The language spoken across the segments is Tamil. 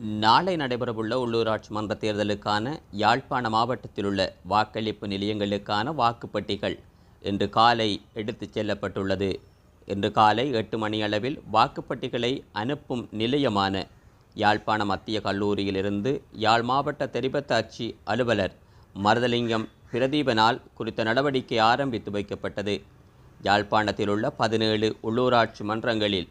நாளை நடைபெறவுள்ள உள்ளூராட்சி மன்ற தேர்தலுக்கான யாழ்ப்பாண மாவட்டத்தில் உள்ள வாக்களிப்பு நிலையங்களுக்கான வாக்குப்பட்டிகள் இன்று காலை எடுத்துச் செல்லப்பட்டுள்ளது. இன்று காலை எட்டு மணி அளவில் வாக்குப்பட்டிகளை அனுப்பும் நிலையமான யாழ்ப்பாண மத்திய கல்லூரியிலிருந்து யாழ் மாவட்ட தெரிபத்தாட்சி அலுவலர் மருதலிங்கம் பிரதீபனால் குறித்த நடவடிக்கை ஆரம்பித்து வைக்கப்பட்டது. யாழ்ப்பாணத்தில் உள்ள பதினேழு உள்ளூராட்சி மன்றங்களில்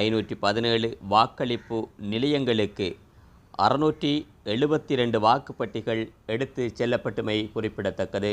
ஐநூற்றி பதினேழு வாக்களிப்பு நிலையங்களுக்கு அறுநூற்றி எழுபத்தி ரெண்டு வாக்குப்பட்டிகள் எடுத்து செல்லப்பட்டுமை குறிப்பிடத்தக்கது.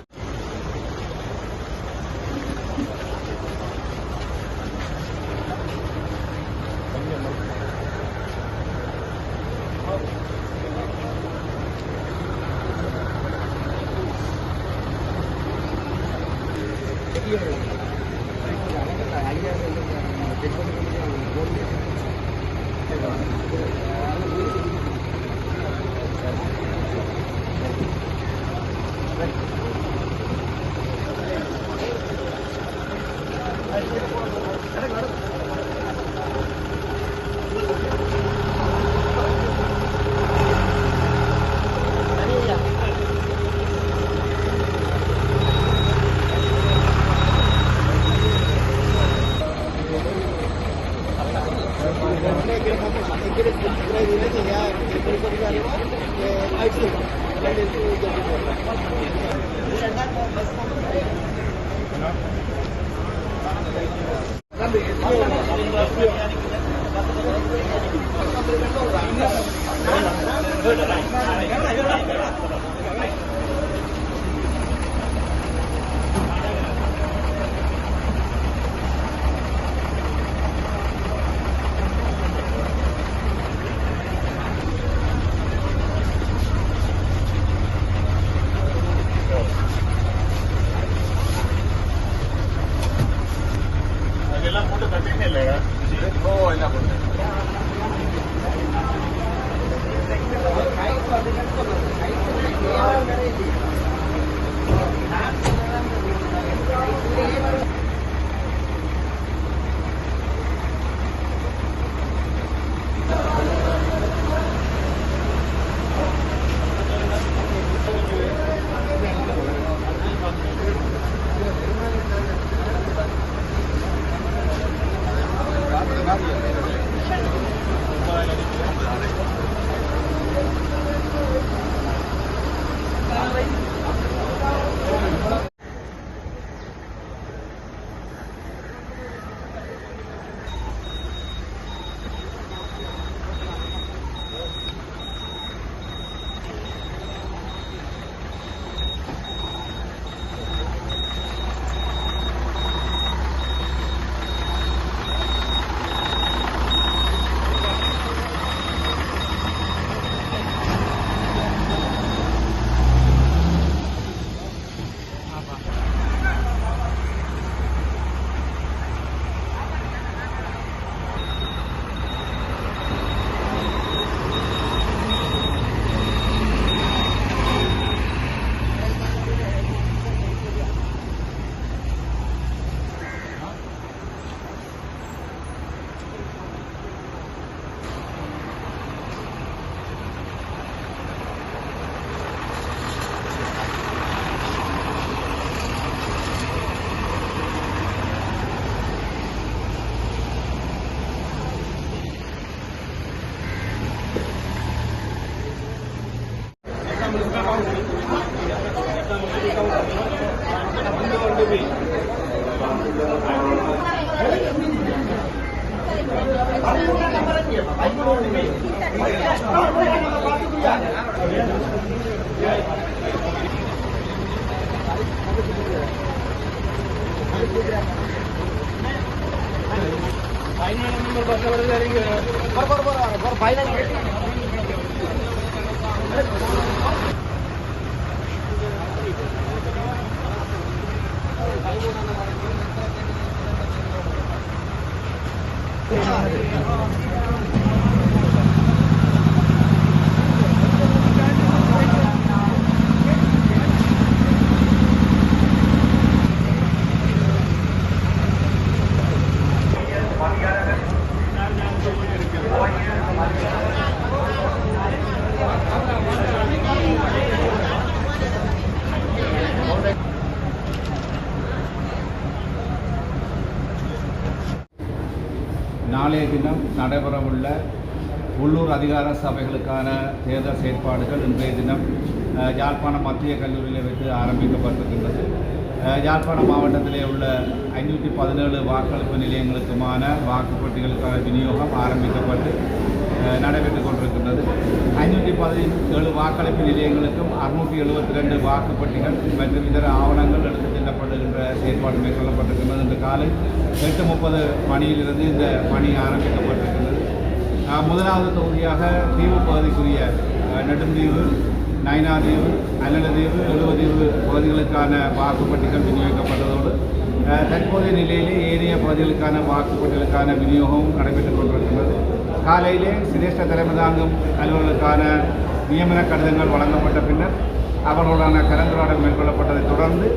Да. ಬರ ಬರ ಬರ ಬರ ಬರ ಬರ தினம் நடைபெறவுள்ள உள்ளூர் அதிகார சபைகளுக்கான தேர்தல் செயற்பாடுகள் இன்றைய தினம் யாழ்ப்பாணம் மத்திய கல்லூரியில் வைத்து ஆரம்பிக்கப்பட்டிருக்கின்றது. யாழ்ப்பாணம் மாவட்டத்திலே உள்ள ஐநூற்றி பதினேழு வாக்களிப்பு நிலையங்களுக்குமான வாக்குப்பட்டிகளுக்கான விநியோகம் ஆரம்பிக்கப்பட்டு நடைபெற்றுக் கொண்டிருக்கின்றது. ஐநூற்றி பதினேழு வாக்களிப்பு நிலையங்களுக்கும் அறுநூற்றி எழுபத்தி ரெண்டு வாக்குப்பட்டிகள் மற்றும் இதர ஆவணங்கள் எடுத்துச் செல்லப்படுகின்ற செயற்பாடு மேற்கொள்ளப்பட்டிருக்கின்றது இன்று காலை எட்டு முப்பது மணியிலிருந்து இந்த பணி ஆரம்பிக்கப்பட்டிருக்கின்றது. முதலாவது தொகுதியாக தீவு பகுதிக்குரிய நெடுந்தீவு நயனாதீவு அல்லடதீவு எழுவதீவு பகுதிகளுக்கான வாக்குப்பட்டிகள் விநியோகிக்கப்பட்டதோடு தற்போதைய நிலையிலே ஏனைய பகுதிகளுக்கான வாக்குப்பட்டிகளுக்கான விநியோகமும் நடைபெற்றுக் கொண்டிருக்கின்றது. காலையிலே சிரேஷ்ட தலைமை தாங்கும் அலுவலர்களுக்கான நியமன கடிதங்கள் வழங்கப்பட்ட பின்னர் அவர்களுடனான கலந்துரையாடல் மேற்கொள்ளப்பட்டதைத் தொடர்ந்து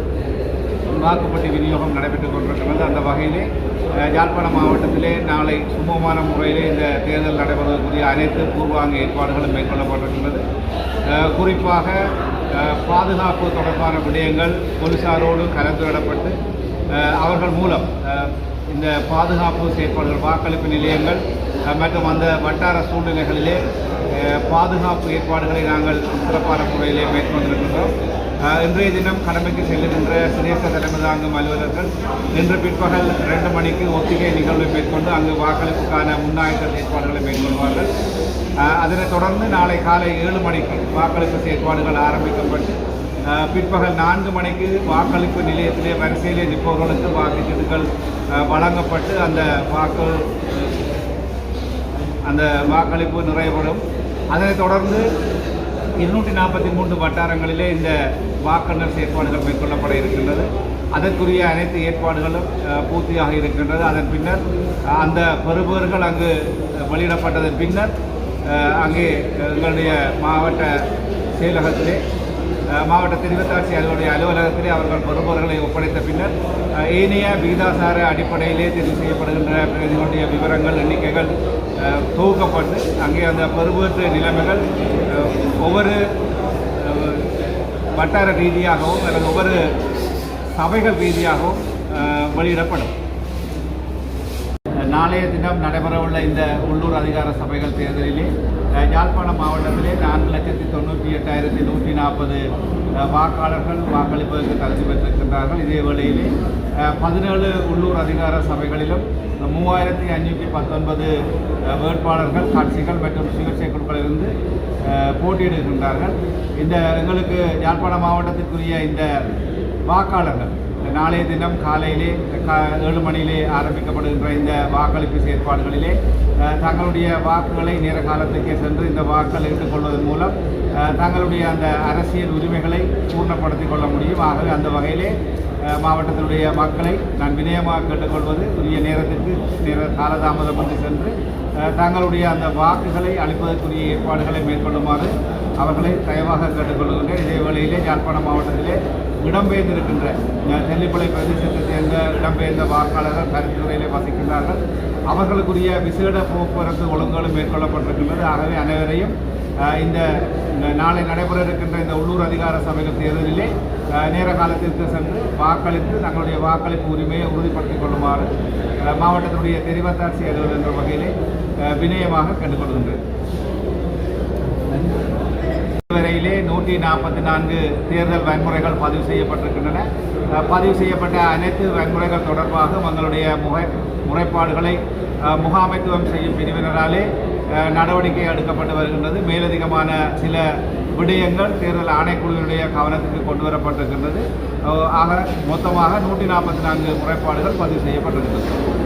வாக்குப்பட்டி விநியோகம் நடைபெற்றுக் கொண்டிருக்கிறது அந்த வகையிலே யாழ்ப்பாண மாவட்டத்திலே நாளை சுமூகமான முறையிலே இந்த தேர்தல் நடைபெறுவதற்குரிய அனைத்து பூர்வாங்க ஏற்பாடுகளும் மேற்கொள்ளப்பட்டிருக்கின்றது. குறிப்பாக பாதுகாப்பு தொடர்பான விடயங்கள் போலீசாரோடு கலந்துரையாடப்பட்டு அவர்கள் மூலம் இந்த பாதுகாப்பு செயற்பாடுகள் வாக்களிப்பு நிலையங்கள் மற்றும் அந்த வட்டார சூழ்நிலைகளிலே பாதுகாப்பு ஏற்பாடுகளை நாங்கள் சிறப்பான முறையிலே மேற்கொண்டிருக்கின்றோம். இன்றைய தினம் கடமைக்கு செல்லுகின்ற சிரேச தலைமை தாங்கும் அலுவலர்கள் இன்று பிற்பகல் ரெண்டு மணிக்கு ஒத்திகை நிகழ்வை மேற்கொண்டு அங்கு வாக்களிப்புக்கான முன்னாயத்த ஏற்பாடுகளை மேற்கொள்வார்கள். அதனைத் தொடர்ந்து நாளை காலை ஏழு மணிக்கு வாக்களிப்பு செயற்பாடுகள் ஆரம்பிக்கப்பட்டு பிற்பகல் நான்கு மணிக்கு வாக்களிப்பு நிலையத்திலே வரிசையிலே நிற்பவர்களுக்கு வாக்குச்சீட்டுகள் வழங்கப்பட்டு அந்த வாக்கு அந்த வாக்களிப்பு நிறைவுறும் அதனைத் தொடர்ந்து இருநூற்றி நாற்பத்தி மூன்று வட்டாரங்களிலே இந்த வாக்கெண்ணல் செயற்பாடுகள் மேற்கொள்ளப்பட இருக்கின்றது. அதற்குரிய அனைத்து ஏற்பாடுகளும் பூர்த்தியாக இருக்கின்றது. அதன் பின்னர் அந்த பெறுபவர்கள் அங்கு வெளியிடப்பட்டதன் பின்னர் அங்கே எங்களுடைய மாவட்ட செயலகத்திலே மாவட்ட திருவத்தாட்சி அலுவலக அலுவலகத்திலே அவர்கள் பொறுப்புகளை ஒப்படைத்த பின்னர் ஏனைய விகிதாசார அடிப்படையிலே தெரிவு செய்யப்படுகின்ற பிரதிகளுடைய விவரங்கள் எண்ணிக்கைகள் தூக்கப்பட்டு தொகுக்கப்பட்டு அங்கே அந்த பெறுபேற்று நிலைமைகள் ஒவ்வொரு வட்டார ரீதியாகவும் அல்லது ஒவ்வொரு சபைகள் ரீதியாகவும் வெளியிடப்படும். நாளைய தினம் நடைபெறவுள்ள இந்த உள்ளூர் அதிகார சபைகள் தேர்தலிலே யாழ்ப்பாணம் மாவட்டத்திலே நான்கு லட்சத்தி தொண்ணூற்றி எட்டாயிரத்தி நூற்றி நாற்பது வாக்காளர்கள் வாக்களிப்பதற்கு தகுதி பெற்றிருக்கின்றார்கள். இதே வேளையிலே பதினேழு உள்ளூர் அதிகார சபைகளிலும் மூவாயிரத்தி ஐநூற்றி பத்தொன்பது வேட்பாளர்கள் கட்சிகள் மற்றும் சிகிச்சை குழுக்களிலிருந்து போட்டியிடுகின்றார்கள். இந்த எங்களுக்கு யாழ்ப்பாணம் மாவட்டத்திற்குரிய இந்த வாக்காளர்கள் நாளைய தினம் காலையிலே கா ஏழு மணியிலே ஆரம்பிக்கப்படுகின்ற இந்த வாக்களிப்பு செயற்பாடுகளிலே தங்களுடைய வாக்குகளை நேர காலத்துக்கே சென்று இந்த வாக்கள் எடுத்துக்கொள்வதன் மூலம் தங்களுடைய அந்த அரசியல் உரிமைகளை பூர்ணப்படுத்திக் கொள்ள முடியும். ஆகவே அந்த வகையிலே மாவட்டத்தினுடைய மக்களை நான் வினயமாக கேட்டுக்கொள்வது உரிய நேரத்திற்கு நேர காலதாமதமின்றி சென்று தங்களுடைய அந்த வாக்குகளை அளிப்பதற்குரிய ஏற்பாடுகளை மேற்கொள்ளுமாறு அவர்களை தயவாக கேட்டுக்கொள்கின்றேன் இதே வேளையிலே யாழ்ப்பாணம் மாவட்டத்திலே இடம்பெயர்ந்திருக்கின்ற அஹ், தெல்லிப்பளை பிரதேசத்தைச் சேர்ந்த இடம்பெயர்ந்த வாக்காளர்கள் கருத்துறையிலே வசிக்கின்றார்கள். அவர்களுக்குரிய விசேட போக்குவரத்து ஒழுங்குகளும் மேற்கொள்ளப்பட்டிருக்கின்றது. ஆகவே அனைவரையும் இந்த நாளை நடைபெற இருக்கின்ற இந்த உள்ளூர் அதிகார சபைகள் தேர்தலிலே நேர காலத்திற்கு சென்று வாக்களித்து தங்களுடைய வாக்களிப்பு உரிமையை உறுதிப்படுத்திக் கொள்ளுமாறு மாவட்டத்தினுடைய தெரிவத்தாட்சி அலுவலர் என்ற வகையிலே வினயமாக கேட்டுக்கொள்கின்றேன். நூற்றி நாற்பத்தி நான்கு தேர்தல் வன்முறைகள் பதிவு செய்யப்பட்டிருக்கின்றன. பதிவு செய்யப்பட்ட அனைத்து வன்முறைகள் தொடர்பாக எங்களுடைய முக முறைப்பாடுகளை முகாமைத்துவம் செய்யும் பிரிவினராலே நடவடிக்கை எடுக்கப்பட்டு வருகின்றது. மேலதிகமான சில விடயங்கள் தேர்தல் ஆணைக்குழுவினுடைய கவனத்துக்கு கொண்டு வரப்பட்டிருக்கின்றது. ஆக மொத்தமாக நூற்றி நாற்பத்தி நான்கு முறைப்பாடுகள் பதிவு செய்யப்பட்டிருக்கின்றது.